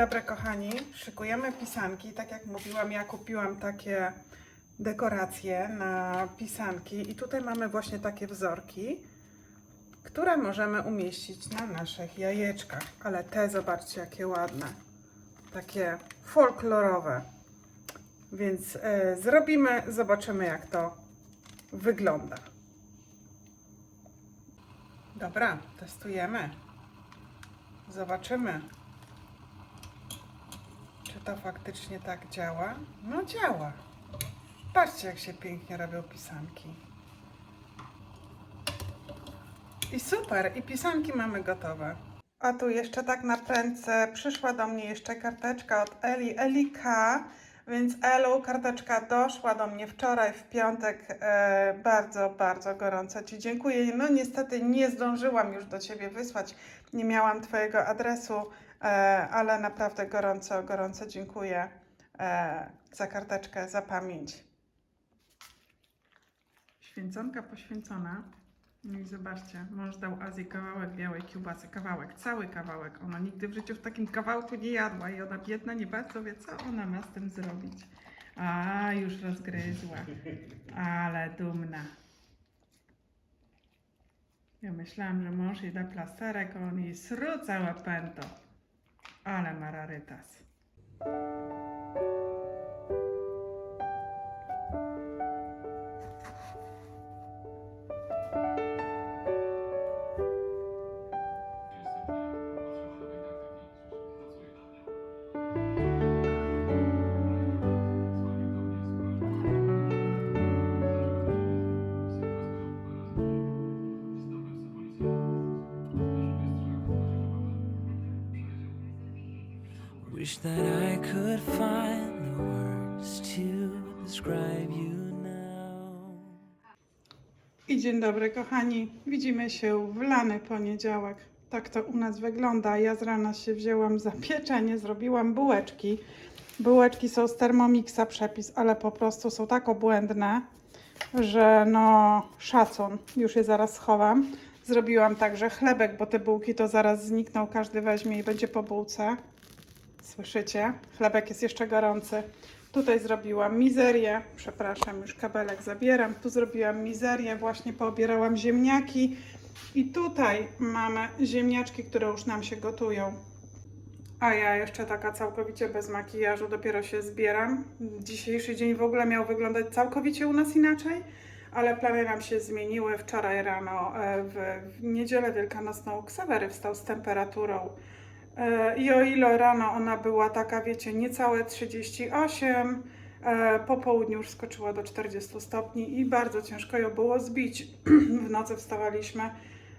dobry kochani, szykujemy pisanki. Tak jak mówiłam, ja kupiłam takie dekoracje na pisanki i tutaj mamy właśnie takie wzorki, które możemy umieścić na naszych jajeczkach. Ale te zobaczcie jakie ładne, takie folklorowe. Więc e, zrobimy, zobaczymy jak to wygląda. Dobra, testujemy. Zobaczymy. Czy to faktycznie tak działa? No działa. Patrzcie, jak się pięknie robią pisanki. I super, i pisanki mamy gotowe. A tu jeszcze tak na prędce przyszła do mnie jeszcze karteczka od Eli, Eli K. Więc Elu, karteczka doszła do mnie wczoraj w piątek. E, bardzo, bardzo gorąco Ci dziękuję. No niestety nie zdążyłam już do Ciebie wysłać. Nie miałam Twojego adresu, ale naprawdę gorąco, gorąco dziękuję e, za karteczkę, za pamięć. Święconka poświęcona. No i zobaczcie, mąż dał Azji kawałek białej kiełbasy, kawałek, cały kawałek. Ona nigdy w życiu w takim kawałku nie jadła i ona biedna nie bardzo wie, co ona ma z tym zrobić. A, już rozgryzła, ale dumna. Ja myślałam, że mąż jej da plasterek, a on jej sru całe pęto. Ale ma I dzień dobry, kochani. Widzimy się w lany poniedziałek. Tak to u nas wygląda. Ja z rana się wzięłam za pieczenie, zrobiłam bułeczki. Bułeczki są z Thermomixa przepis, ale po prostu są tak obłędne, że no szacun. Już je zaraz schowam. Zrobiłam także chlebek, bo te bułki to zaraz znikną. Każdy weźmie i będzie po bułce. Słyszycie? Chlebek jest jeszcze gorący. Tutaj zrobiłam mizerię, przepraszam, już kabelek zabieram. Tu zrobiłam mizerię, właśnie poobierałam ziemniaki. I tutaj mamy ziemniaczki, które już nam się gotują. A ja jeszcze taka całkowicie bez makijażu, dopiero się zbieram. Dzisiejszy dzień w ogóle miał wyglądać całkowicie u nas inaczej, ale plany nam się zmieniły. Wczoraj rano, e, w, w niedzielę wielkanocną, Ksawery wstał z temperaturą I o ile rano ona była taka, wiecie, niecałe 38, e, po południu już skoczyła do 40 stopni i bardzo ciężko ją było zbić. W nocy wstawaliśmy,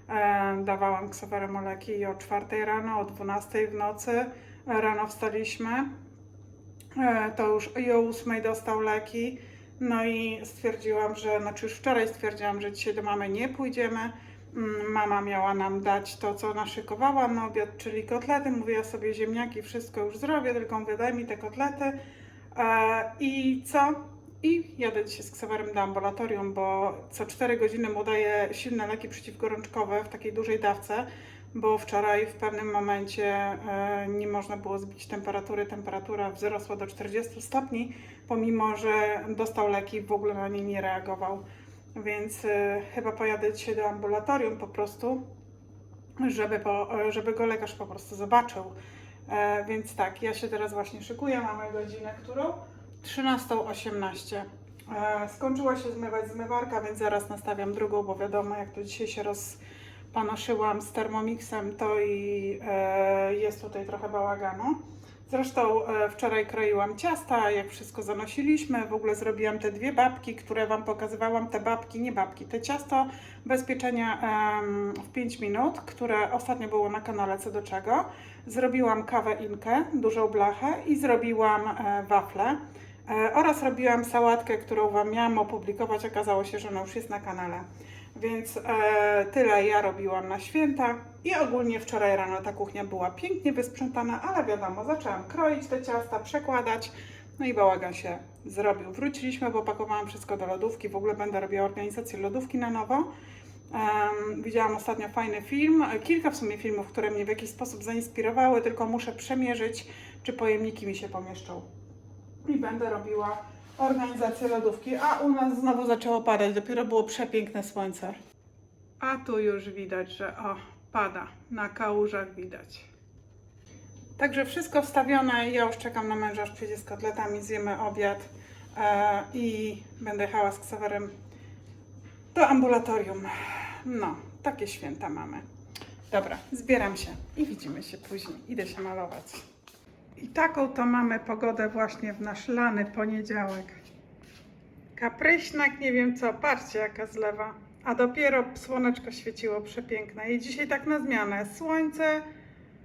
e, dawałam ksawerę moleki i o 4 rano, o 12 w nocy e, rano wstaliśmy. E, To już i o 8 dostał leki. No i stwierdziłam, że, znaczy już wczoraj stwierdziłam, że dzisiaj do mamy nie pójdziemy. Mama miała nam dać to, co naszykowała na obiad, czyli kotlety. Mówiła sobie ziemniaki, wszystko już zrobię, tylko mówię, daj mi te kotlety. E, I co? I jadę dzisiaj z ksawerem do ambulatorium, bo co 4 godziny mu daję silne leki przeciwgorączkowe w takiej dużej dawce, bo wczoraj w pewnym momencie e, nie można było zbić temperatury. Temperatura wzrosła do 40 stopni, pomimo że dostał leki w ogóle na nie nie reagował. Więc y, chyba pojadę dzisiaj do ambulatorium po prostu, żeby, po, żeby go lekarz po prostu zobaczył. E, więc tak, ja się teraz właśnie szykuję, mamy godzinę, którą? 13.18. E, skończyła się zmywać zmywarka, więc zaraz nastawiam drugą, bo wiadomo, jak to dzisiaj się rozpanoszyłam z Thermomixem, to i e, jest tutaj trochę bałaganu. Zresztą e, wczoraj kroiłam ciasta, jak wszystko zanosiliśmy. W ogóle zrobiłam te dwie babki, które Wam pokazywałam. Te babki, nie babki, te ciasto bez pieczenia w 5 minut, które ostatnio było na kanale Co do czego. Zrobiłam kawę inkę, dużą blachę i zrobiłam e, wafle. E, oraz robiłam sałatkę, którą Wam miałam opublikować. Okazało się, że ona już jest na kanale. Więc tyle ja robiłam na święta i ogólnie wczoraj rano ta kuchnia była pięknie wysprzątana, ale wiadomo, zaczęłam kroić te ciasta, przekładać, no i bałagan się zrobił. Wróciliśmy, bo pakowałam wszystko do lodówki, w ogóle będę robiła organizację lodówki na nowo. Em, widziałam ostatnio fajny film, kilka w sumie filmów, które mnie w jakiś sposób zainspirowały, tylko muszę przemierzyć, czy pojemniki mi się pomieszczą. I będę robiła organizację lodówki, a u nas znowu zaczęło padać, dopiero było przepiękne słońce. A tu już widać, że o, pada, na kałużach widać. Także wszystko wstawione, ja już czekam na męża, aż przyjdzie z kotletami, zjemy obiad e, i będę jechała z Ksawerem do ambulatorium. No, takie święta mamy. Dobra, zbieram się i widzimy się później. Idę się malować. I taką to mamy pogodę właśnie w nasz lany poniedziałek. Kapryśna, jak nie wiem co, patrzcie jaka zlewa. A dopiero słoneczko świeciło przepiękne. I dzisiaj tak na zmianę. Słońce,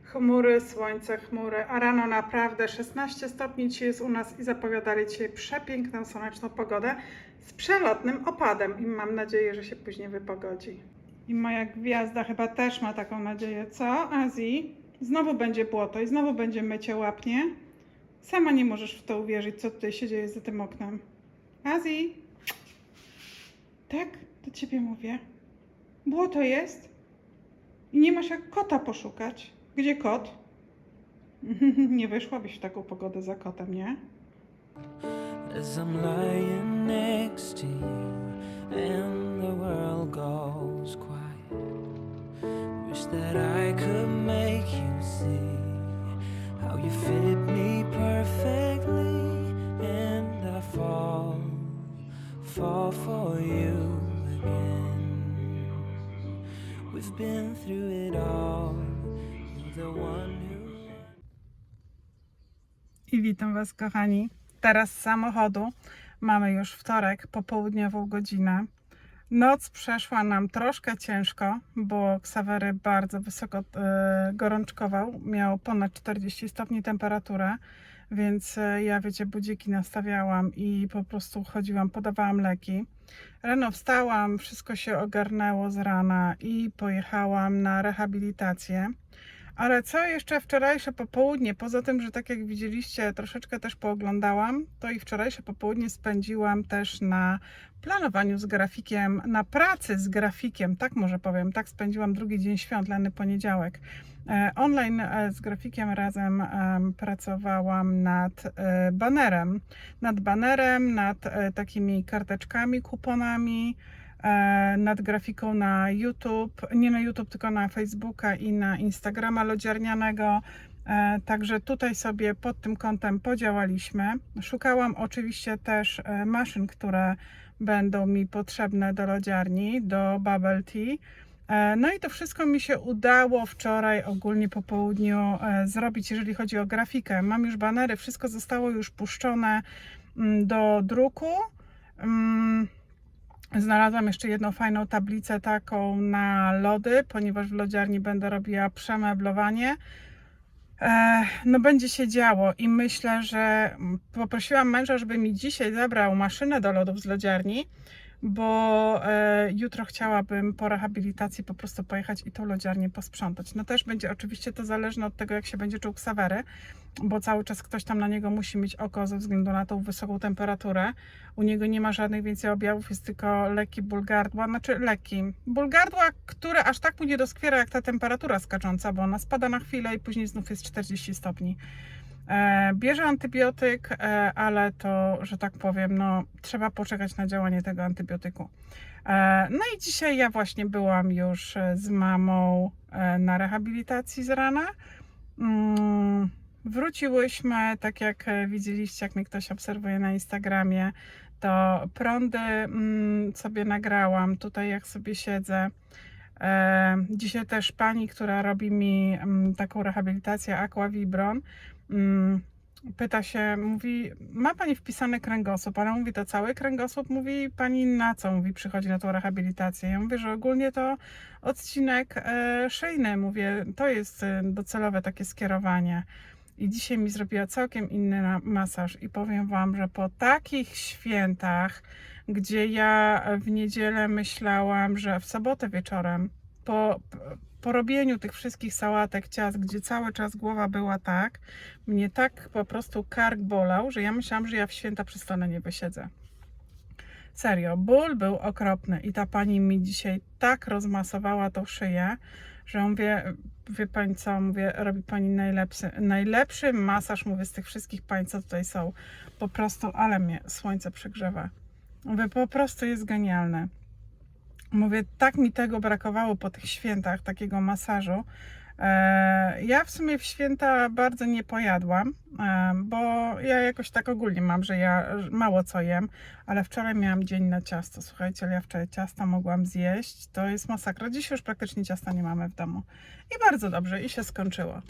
chmury, słońce, chmury. A rano naprawdę 16 stopni dzisiaj jest u nas i zapowiadali dzisiaj przepiękną, słoneczną pogodę z przelotnym opadem. I mam nadzieję, że się później wypogodzi. I moja gwiazda chyba też ma taką nadzieję. Co, Azji? Znowu będzie błoto i znowu będzie mycie łapnie. Sama nie możesz w to uwierzyć, co tutaj się dzieje za tym oknem. Azji? Tak? Do ciebie mówię. Błoto jest? I nie masz jak kota poszukać. Gdzie kot? nie wyszłabyś w taką pogodę za kotem, nie? As I'm lying next to you and the world goes quiet. Wish that I could make you see how you fit me perfectly, and I fall, fall for you We've been through it all. The one who. I witam Was, kochani. Teraz z samochodu mamy już wtorek, popołudniową godzinę. Noc przeszła nam troszkę ciężko, bo Ksawery bardzo wysoko e, gorączkował. Miał ponad 40 stopni temperaturę, więc e, ja, wiecie, budziki nastawiałam i po prostu chodziłam, podawałam leki. Rano wstałam, wszystko się ogarnęło z rana i pojechałam na rehabilitację. Ale co jeszcze wczorajsze popołudnie, poza tym, że tak jak widzieliście, troszeczkę też pooglądałam, to i wczorajsze popołudnie spędziłam też na planowaniu z grafikiem, na pracy z grafikiem, tak może powiem, tak spędziłam drugi dzień świąt, lany poniedziałek. E, Online e, z grafikiem razem em, pracowałam nad e, banerem, nad banerem, nad takimi karteczkami, kuponami, nad grafiką na YouTube, nie na YouTube, tylko na Facebooka i na Instagrama lodziarnianego. E, Także tutaj sobie pod tym kątem podziałaliśmy. Szukałam oczywiście też e, maszyn, które będą mi potrzebne do lodziarni, do bubble tea. E, No i to wszystko mi się udało wczoraj ogólnie po południu e, zrobić, jeżeli chodzi o grafikę. Mam już banery, wszystko zostało już puszczone mm, do druku. Znalazłam jeszcze jedną fajną tablicę taką na lody, ponieważ w lodziarni będę robiła przemeblowanie. E, No będzie się działo i myślę, że poprosiłam męża, żeby mi dzisiaj zabrał maszynę do lodów z lodziarni, bo e, jutro chciałabym po rehabilitacji po prostu pojechać i tą lodziarnię posprzątać. No też będzie oczywiście to zależne od tego, jak się będzie czuł Ksawery, bo cały czas ktoś tam na niego musi mieć oko ze względu na tą wysoką temperaturę. U niego nie ma żadnych więcej objawów, jest tylko leki ból gardła, znaczy leki. Ból gardła, które aż tak mu nie doskwiera jak ta temperatura skacząca, bo ona spada na chwilę i później znów jest 40 stopni. E, bierze antybiotyk, e, ale to, że tak powiem, no, trzeba poczekać na działanie tego antybiotyku. E, no i dzisiaj ja właśnie byłam już z mamą na rehabilitacji z rana. Mm, Wróciłyśmy, tak jak widzieliście, jak mnie ktoś obserwuje na Instagramie, to prądy mm, sobie nagrałam tutaj, jak sobie siedzę. Dzisiaj też pani, która robi mi mm, taką rehabilitację Aquavibron, mm, pyta się, mówi, ma pani wpisany kręgosłup, ale mówi to cały kręgosłup, mówi pani na co, mówi, przychodzi na tą rehabilitację. Ja mówię, że ogólnie to odcinek e, szyjny, mówię, to jest e, docelowe takie skierowanie. I dzisiaj mi zrobiła całkiem inny masaż i powiem Wam, że po takich świętach, gdzie ja w niedzielę myślałam, że w sobotę wieczorem, po, po robieniu tych wszystkich sałatek, ciast, gdzie cały czas głowa była tak, mnie tak po prostu kark bolał, że ja myślałam, że ja w święta przy nie wysiedzę. Serio, ból był okropny i ta pani mi dzisiaj tak rozmasowała tą szyję, że mówię, wie pani co, mówię, robi pani najlepszy, najlepszy masaż, mówię, z tych wszystkich pań, co tutaj są. Po prostu, ale mnie słońce przegrzewa. Mówię, po prostu jest genialne. Mówię, tak mi tego brakowało po tych świętach, takiego masażu. E, Ja w sumie w święta bardzo nie pojadłam, e, bo ja jakoś tak ogólnie mam, że ja mało co jem, ale wczoraj miałam dzień na ciasto. Słuchajcie, ja wczoraj ciasta mogłam zjeść. To jest masakra. Dziś już praktycznie ciasta nie mamy w domu. I bardzo dobrze, i się skończyło.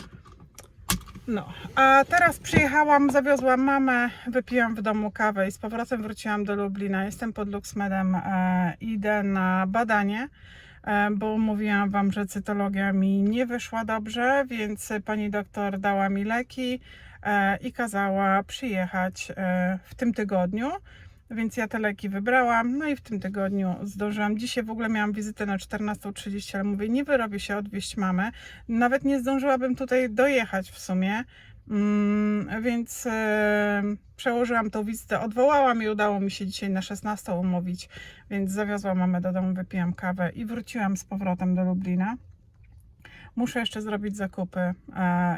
No, a teraz przyjechałam, zawiozłam mamę, wypiłam w domu kawę i z powrotem wróciłam do Lublina. Jestem pod Luxmedem, e, idę na badanie, e, bo mówiłam Wam, że cytologia mi nie wyszła dobrze, więc pani doktor dała mi leki e, i kazała przyjechać e, w tym tygodniu. Więc ja te leki wybrałam, no i w tym tygodniu zdążyłam. Dzisiaj w ogóle miałam wizytę na 14.30, ale mówię, nie wyrobię się odwieźć mamę. Nawet nie zdążyłabym tutaj dojechać w sumie. Mm, więc e, przełożyłam tą wizytę, odwołałam i udało mi się dzisiaj na 16 umówić, więc zawiozłam mamę do domu, wypiłam kawę i wróciłam z powrotem do Lublina. Muszę jeszcze zrobić zakupy e,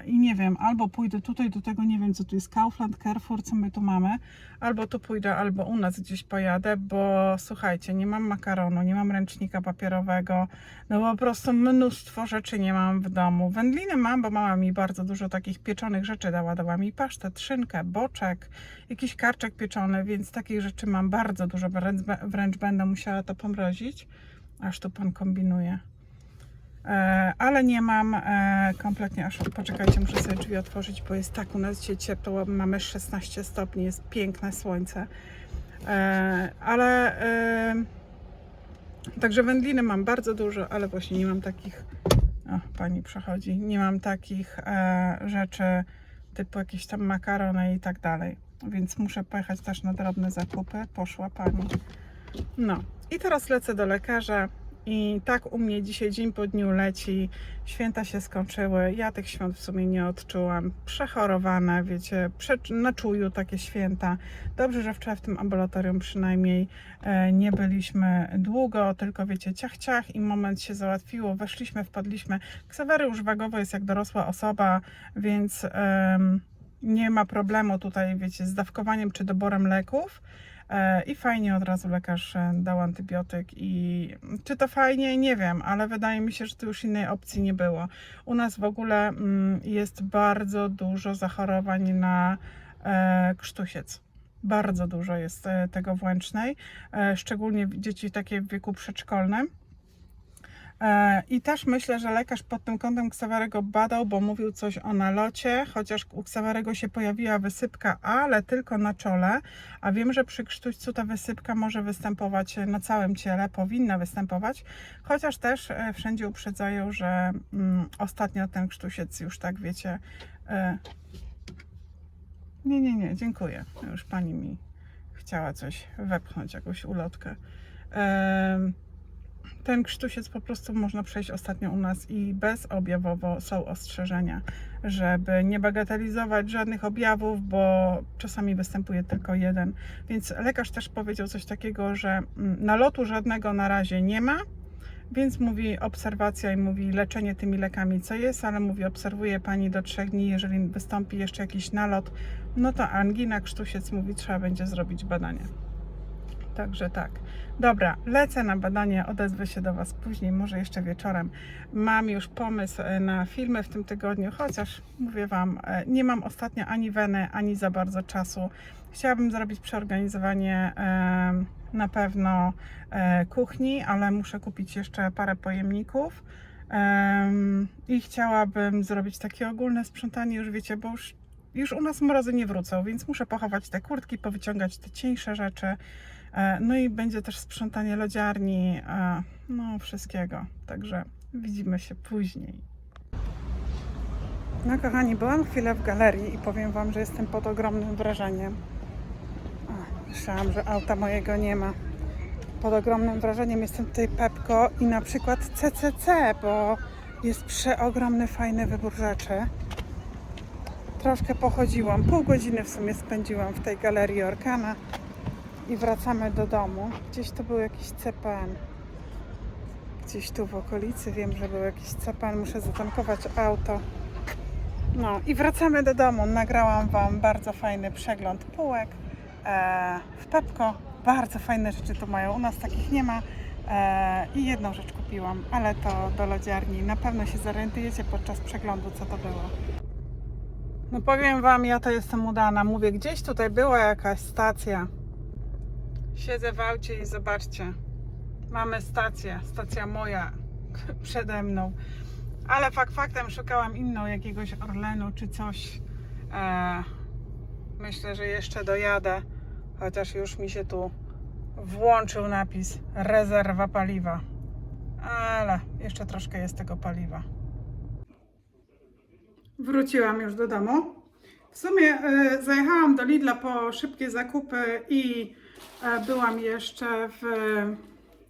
i nie wiem, albo pójdę tutaj do tego, nie wiem co tu jest, Kaufland, Carrefour, co my tu mamy, albo tu pójdę, albo u nas gdzieś pojadę, bo słuchajcie, nie mam makaronu, nie mam ręcznika papierowego, no po prostu mnóstwo rzeczy nie mam w domu. Wędliny mam, bo mama mi bardzo dużo takich pieczonych rzeczy dała, dała mi pasztet, szynkę, boczek, jakiś karczek pieczony, więc takich rzeczy mam bardzo dużo, wręcz, wręcz będę musiała to pomrozić, aż tu pan kombinuje. E, ale nie mam e, kompletnie, aż poczekajcie, muszę sobie drzwi otworzyć, bo jest tak u nas dzisiaj ciepło, mamy 16 stopni, jest piękne słońce, e, ale także wędliny mam bardzo dużo, ale właśnie nie mam takich, o, pani przechodzi, nie mam takich rzeczy typu jakieś tam makarony i tak dalej, więc muszę pojechać też na drobne zakupy, poszła pani. No. I teraz lecę do lekarza. I tak u mnie dzisiaj dzień po dniu leci, święta się skończyły, ja tych świąt w sumie nie odczułam, przechorowane, wiecie, prze, na czuju takie święta. Dobrze, że wczoraj w tym ambulatorium przynajmniej e, nie byliśmy długo, tylko wiecie, ciach, ciach i moment się załatwiło, weszliśmy, wpadliśmy. Ksawery już wagowo jest jak dorosła osoba, więc em, nie ma problemu tutaj, wiecie, z dawkowaniem czy doborem leków. E, I fajnie od razu lekarz e, dał antybiotyk i czy to fajnie, nie wiem, ale wydaje mi się, że tu już innej opcji nie było. U nas w ogóle mm, jest bardzo dużo zachorowań na e, krztusiec. Bardzo dużo jest tego w Łęcznej, e, szczególnie dzieci takie w wieku przedszkolnym. E, I też myślę, że lekarz pod tym kątem Ksawerego badał, bo mówił coś o nalocie, chociaż u Ksawerego się pojawiła wysypka, ale tylko na czole, a wiem, że przy krztuścu ta wysypka może występować na całym ciele, powinna występować, chociaż też e, wszędzie uprzedzają, że mm, ostatnio ten krztusiec już tak wiecie. E, nie, nie, nie, dziękuję. Już pani mi chciała coś wepchnąć, jakąś ulotkę. Em, ten krztusiec po prostu można przejść ostatnio u nas i bezobjawowo są ostrzeżenia, żeby nie bagatelizować żadnych objawów, bo czasami występuje tylko jeden. Więc lekarz też powiedział coś takiego, że mm, nalotu żadnego na razie nie ma, więc mówi obserwacja i mówi leczenie tymi lekami, co jest, ale mówi obserwuje pani do trzech dni, jeżeli wystąpi jeszcze jakiś nalot, no to angina, krztusiec mówi trzeba będzie zrobić badanie. Także tak. Dobra, lecę na badanie, odezwę się do Was później, może jeszcze wieczorem. Mam już pomysł e, na filmy w tym tygodniu, chociaż mówię Wam, e, nie mam ostatnio ani weny, ani za bardzo czasu. Chciałabym zrobić przeorganizowanie e, na pewno kuchni, ale muszę kupić jeszcze parę pojemników. Em, I chciałabym zrobić takie ogólne sprzątanie, już wiecie, bo już, już u nas mrozy nie wrócą, więc muszę pochować te kurtki, powyciągać te cieńsze rzeczy. E, No i będzie też sprzątanie lodziarni, e, no wszystkiego. Także widzimy się później. No kochani, byłam chwilę w galerii i powiem Wam, że jestem pod ogromnym wrażeniem. Myślałam, że auta mojego nie ma. Pod ogromnym wrażeniem jestem tutaj Pepko i na przykład CCC, bo jest przeogromny, fajny wybór rzeczy. Troszkę pochodziłam, pół godziny w sumie spędziłam w tej galerii Orkana. I wracamy do domu. Gdzieś to był jakiś CPN. Gdzieś tu w okolicy wiem, że był jakiś CPN. Muszę zatankować auto. No i wracamy do domu. Nagrałam Wam bardzo fajny przegląd półek e, w Pepko. Bardzo fajne rzeczy tu mają. U nas takich nie ma. E, I jedną rzecz kupiłam, ale to do lodziarni. Na pewno się zorientujecie podczas przeglądu, co to było. No powiem Wam, ja to jestem udana. Mówię, gdzieś tutaj była jakaś stacja. Siedzę w aucie i zobaczcie. Mamy stację, stacja moja przede mną. Ale fakt faktem szukałam inną, jakiegoś Orlenu czy coś. E, myślę, że jeszcze dojadę, chociaż już mi się tu włączył napis rezerwa paliwa. Ale jeszcze troszkę jest tego paliwa. Wróciłam już do domu. W sumie e, zajechałam do Lidla po szybkie zakupy i byłam jeszcze w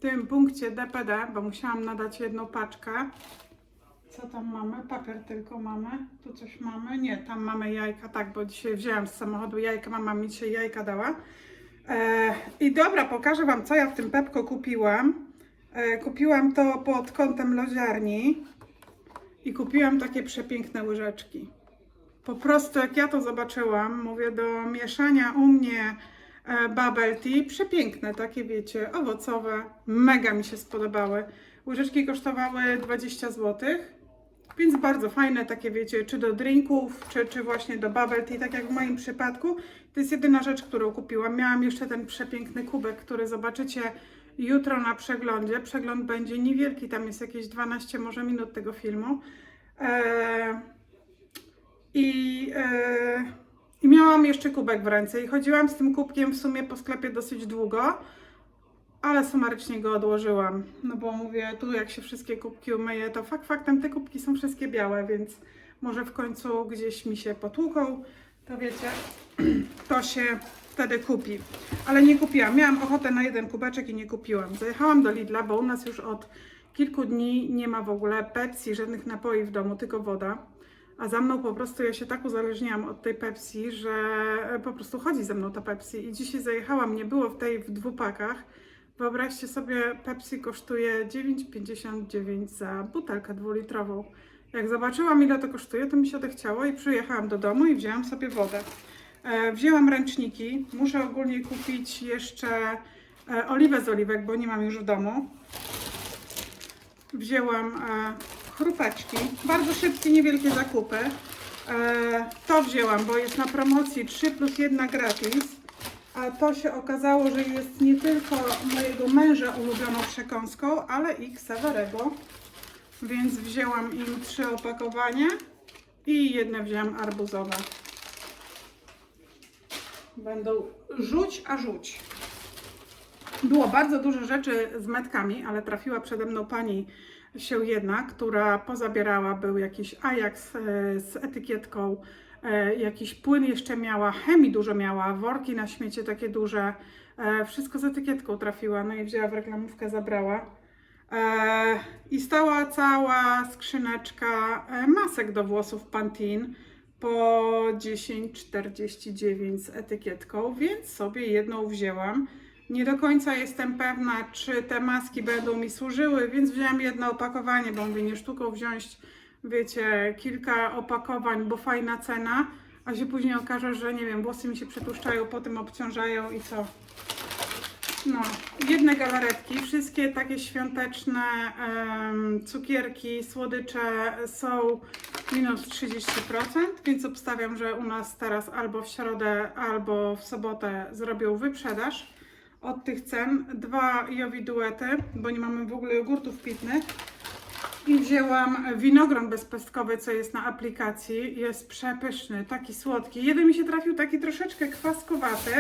tym punkcie DPD, bo musiałam nadać jedną paczkę. Co tam mamy? Papier tylko mamy. Tu coś mamy? Nie, tam mamy jajka, tak, bo dzisiaj wzięłam z samochodu jajka, mama mi dzisiaj jajka dała. E, I dobra, pokażę Wam, co ja w tym Pepko kupiłam. E, kupiłam to pod kątem loziarni i kupiłam takie przepiękne łyżeczki. Po prostu jak ja to zobaczyłam, mówię do mieszania u mnie e, bubble tea, przepiękne, takie wiecie, owocowe, mega mi się spodobały. Łyżeczki kosztowały 20 zł, więc bardzo fajne, takie wiecie, czy do drinków, czy, czy właśnie do bubble tea, tak jak w moim przypadku. To jest jedyna rzecz, którą kupiłam. Miałam jeszcze ten przepiękny kubek, który zobaczycie jutro na przeglądzie. Przegląd będzie niewielki, tam jest jakieś 12 może minut tego filmu. Eee, i, e, I miałam jeszcze kubek w ręce i chodziłam z tym kubkiem w sumie po sklepie dosyć długo, ale sumarycznie go odłożyłam. No bo mówię, tu jak się wszystkie kubki umyję, to fakt faktem te kubki są wszystkie białe, więc może w końcu gdzieś mi się potłuką, to wiecie, to się wtedy kupi. Ale nie kupiłam. Miałam ochotę na jeden kubeczek i nie kupiłam. Zajechałam do Lidla, bo u nas już od kilku dni nie ma w ogóle Pepsi, żadnych napoi w domu, tylko woda. A za mną po prostu ja się tak uzależniłam od tej Pepsi, że po prostu chodzi ze mną ta Pepsi. I dzisiaj zajechałam, nie było w tej w dwupakach. Wyobraźcie sobie, Pepsi kosztuje 9,59 za butelkę dwulitrową. Jak zobaczyłam ile to kosztuje, to mi się odechciało i przyjechałam do domu i wzięłam sobie wodę. E, wzięłam ręczniki. Muszę ogólnie kupić jeszcze e, oliwę z oliwek, bo nie mam już w domu. Wzięłam e, chrupeczki, bardzo szybkie, niewielkie zakupy. E, to wzięłam, bo jest na promocji 3 plus 1 gratis. A to się okazało, że jest nie tylko mojego męża ulubioną przekąską, ale i Ksawerego. Więc wzięłam im trzy opakowania i jedne wzięłam arbuzowe. Będą rzuć, a rzuć. Było bardzo dużo rzeczy z metkami, ale trafiła przede mną pani się jedna, która pozabierała, był jakiś Ajax e, z etykietką, e, jakiś płyn jeszcze miała, chemii dużo miała, worki na śmiecie takie duże, e, wszystko z etykietką trafiła, no i wzięła w reklamówkę, zabrała. I stała cała skrzyneczka masek do włosów Pantene po 10,49 z etykietką, więc sobie jedną wzięłam. Nie do końca jestem pewna, czy te maski będą mi służyły, więc wzięłam jedno opakowanie, bo mówię, nie sztuką wziąć, wiecie, kilka opakowań, bo fajna cena, a się później okaże, że nie wiem, włosy mi się przetłuszczają, potem obciążają i co? No, jedne galaretki, wszystkie takie świąteczne em, cukierki, słodycze są minus 30%, więc obstawiam, że u nas teraz albo w środę, albo w sobotę zrobią wyprzedaż od tych cen. Dwa jowiduety, bo nie mamy w ogóle jogurtów pitnych. I wzięłam winogron bezpestkowy, co jest na aplikacji. Jest przepyszny, taki słodki. Jeden mi się trafił taki troszeczkę kwaskowaty,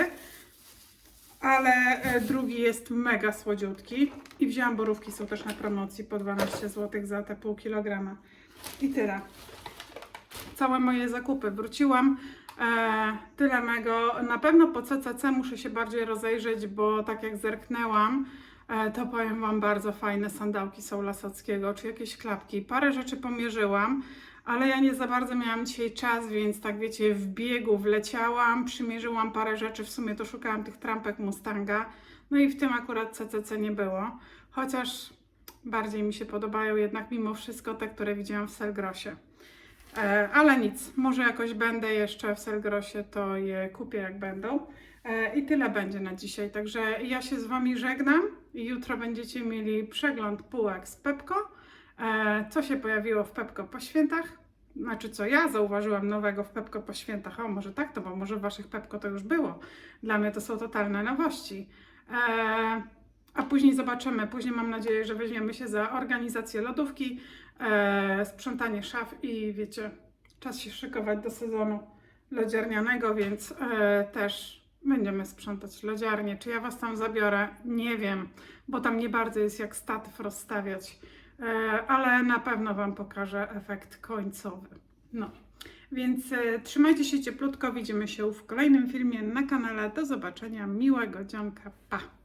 ale e, drugi jest mega słodziutki. I wzięłam borówki, są też na promocji po 12 zł za te pół kilograma. I tyle. Całe moje zakupy. Wróciłam. E, tyle mego. Na pewno po CCC muszę się bardziej rozejrzeć, bo tak jak zerknęłam, e, to powiem Wam bardzo fajne sandałki są Lasockiego, czy jakieś klapki. Parę rzeczy pomierzyłam, ale ja nie za bardzo miałam dzisiaj czas, więc tak wiecie, w biegu wleciałam, przymierzyłam parę rzeczy, w sumie to szukałam tych trampek Mustanga, no i w tym akurat CCC nie było, chociaż bardziej mi się podobają jednak mimo wszystko te, które widziałam w Selgrosie. E, ale nic, może jakoś będę jeszcze w Selgrosie, to je kupię jak będą. E, I tyle będzie na dzisiaj. Także ja się z Wami żegnam. Jutro będziecie mieli przegląd półek z Pepko. E, Co się pojawiło w Pepko po świętach? Znaczy, co ja zauważyłam nowego w Pepko po świętach. O, może tak to, bo może w Waszych Pepko to już było. Dla mnie to są totalne nowości. A później zobaczymy. Później mam nadzieję, że weźmiemy się za organizację lodówki, e, sprzątanie szaf i wiecie, czas się szykować do sezonu lodziarnianego, więc e, też będziemy sprzątać lodziarnię. Czy ja Was tam zabiorę? Nie wiem, bo tam nie bardzo jest jak statyw rozstawiać, e, ale na pewno Wam pokażę efekt końcowy. No, więc e, trzymajcie się cieplutko, widzimy się w kolejnym filmie na kanale. Do zobaczenia, miłego dzionka, pa!